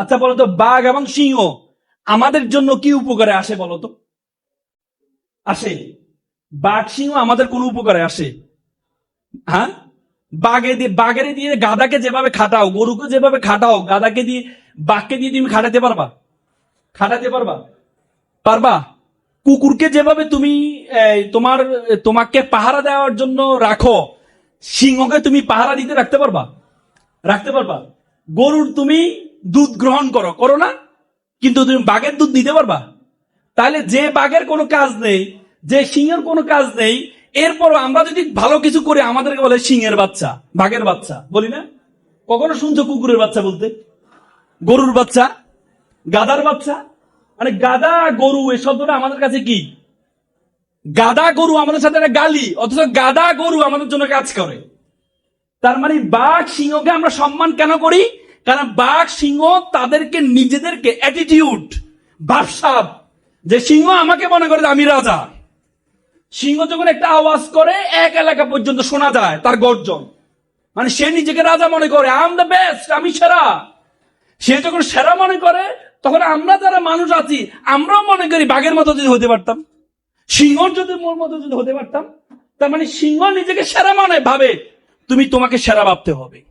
আচ্ছা বলতো, বাঘ এবং সিংহ আমাদের জন্য কি উপকারে আসে বলতো? আসে। বাঘ, সিংহ আমাদের কোন উপকারে আসে। হ্যাঁ? বাঘে দিয়ে, বাঘের দিয়ে গাদাকে যেভাবে খাটাও, গরুকে যেভাবে খাটাও, গাদাকে দিয়ে, বাঘকে দিয়ে তুমি খাটাতে পারবা? খাটাতে পারবা? পারবা? কুকুরকে যেভাবে তুমি তোমার, তোমাকে পাহারা দেওয়ার জন্য রাখো, সিংহকে তুমি পাহারা দিতে রাখতে পারবা? রাখতে পারবা? গরুর তুমি দুধ গ্রহণ করো করো না? কিন্তু তুমি বাঘের দুধ নিতে পারবা? তাহলে যে বাঘের কোনো কাজ নেই, যে সিংহের কোনো কাজ নেই এরপর আমরা যদি ভালো কিছু করি, আমাদেরকে বলে সিংহের বাচ্চা, বাঘের বাচ্চা। বলি না? কখনো শুনছো কুকুরের বাচ্চা বলতে? গরুর বাচ্চা? গাদার বাচ্চা? মানে গাদা, গরু, এই শব্দটা আমাদের কাছে কি? গাদা, গরু আমাদের সাথে একটা গালি, অথচ গাদা, গরু আমাদের জন্য কাজ করে। তার মানে বাঘ, সিংহকে আমরা সম্মান কেন করি? কারণ বাঘ, সিংহ তাদেরকে নিজেদেরকে অ্যাটিটিউড ভাবসাব। যে সিংহ আমাকে মনে করে আমি রাজা। সিংহ যখন একটা আওয়াজ করে, এক এলাকা পর্যন্ত শোনা যায় তার গর্জন। মানে সে নিজেকে রাজা মনে করে আম দ্য বেস্ট আমি সেরা। সে যখন সেরা মনে করে, তখন আমরা যারা মানুষ আছি, আমরাও মনে করি বাঘের মতো যদি হতে পারতাম। সিংহর যদি মোর মতো যদি হতে পারতাম, তার মানে সিংহ নিজেকে সেরা মনে ভাবে, তুমি তোমাকে সেরা ভাবতে হবে।